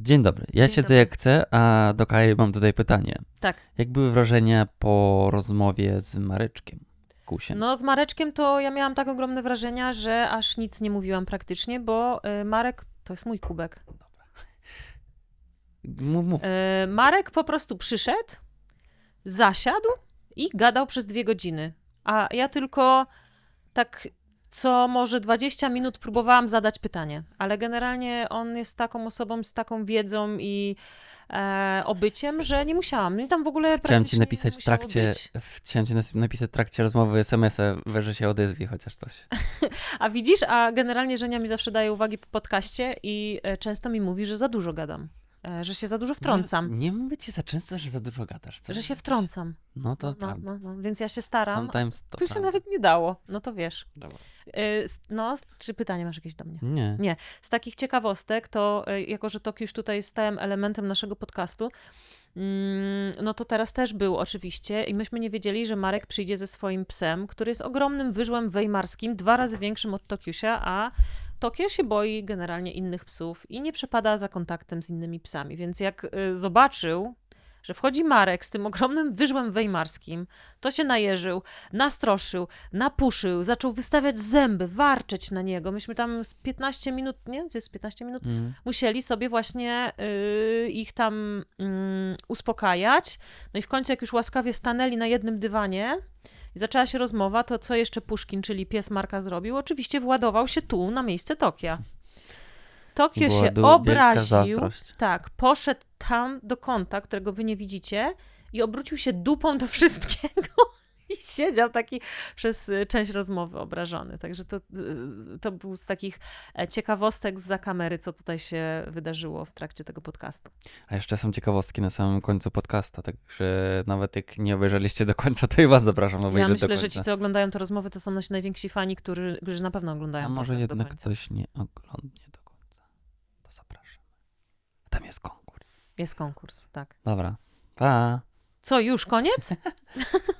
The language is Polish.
Dzień dobry. Ja Dzień siedzę dobry. jak chcę, a do Kai mam tutaj pytanie. Tak. Jak były wrażenia po rozmowie z Mareczkiem Kusiem? No z Mareczkiem to ja miałam tak ogromne wrażenia, że aż nic nie mówiłam praktycznie, bo y, Marek to jest mój kubek. Mów, mów. Y, Marek po prostu przyszedł, zasiadł i gadał przez dwie godziny. A ja tylko tak co może 20 minut próbowałam zadać pytanie, ale generalnie on jest taką osobą z taką wiedzą i e, obyciem, że nie musiałam. Mnie tam w ogóle Chciałem ci napisać w trakcie, w, chciałem ci napisać w trakcie rozmowy SMS-a, że się odezwie chociaż coś. A widzisz, a generalnie Żenia mi zawsze daje uwagi po podcaście i e, często mi mówi, że za dużo gadam. E, że się za dużo wtrącam. Nie, nie mówię ci za często, że za dużo gadasz. Co Że się wtrącam. No to No, prawda. no, no, więc ja się staram. Sometimes to Tu się prawda. nawet nie dało. No to wiesz. Dobra. E, No, czy pytanie masz jakieś do mnie? Nie. Nie. Z takich ciekawostek, to e, jako, że Tokio już tutaj jest stałym elementem naszego podcastu, mm, no to teraz też był oczywiście i myśmy nie wiedzieli, że Marek przyjdzie ze swoim psem, który jest ogromnym wyżłem wejmarskim, dwa razy większym od Tokiusia, a Tokio się boi generalnie innych psów i nie przepada za kontaktem z innymi psami, więc jak y, zobaczył, że wchodzi Marek z tym ogromnym wyżłem wejmarskim, to się najeżył, nastroszył, napuszył, zaczął wystawiać zęby, warczeć na niego. Myśmy tam z 15 minut, nie? Z 15 minut Mm. musieli sobie właśnie y, ich tam mm, uspokajać. No i w końcu, jak już łaskawie stanęli na jednym dywanie i zaczęła się rozmowa, to co jeszcze Puszkin, czyli pies Marka zrobił? Oczywiście władował się tu, na miejsce Tokia. Tokio Była się obraził. Tak, poszedł tam do kąta, którego wy nie widzicie i obrócił się dupą do wszystkiego. I siedział taki przez y, część rozmowy obrażony. Także to, y, to był z takich e, ciekawostek za kamery, co tutaj się wydarzyło w trakcie tego podcastu. A jeszcze są ciekawostki na samym końcu podcasta, także nawet jak nie obejrzeliście do końca, to i was zapraszam obejrzeć Ja myślę, że ci, co oglądają te rozmowy, to są nasi najwięksi fani, którzy, którzy na pewno oglądają A może jednak ktoś nie oglądnie do końca. To zapraszam. Tam jest konkurs. Jest konkurs, tak. Dobra. Pa. Co, już koniec?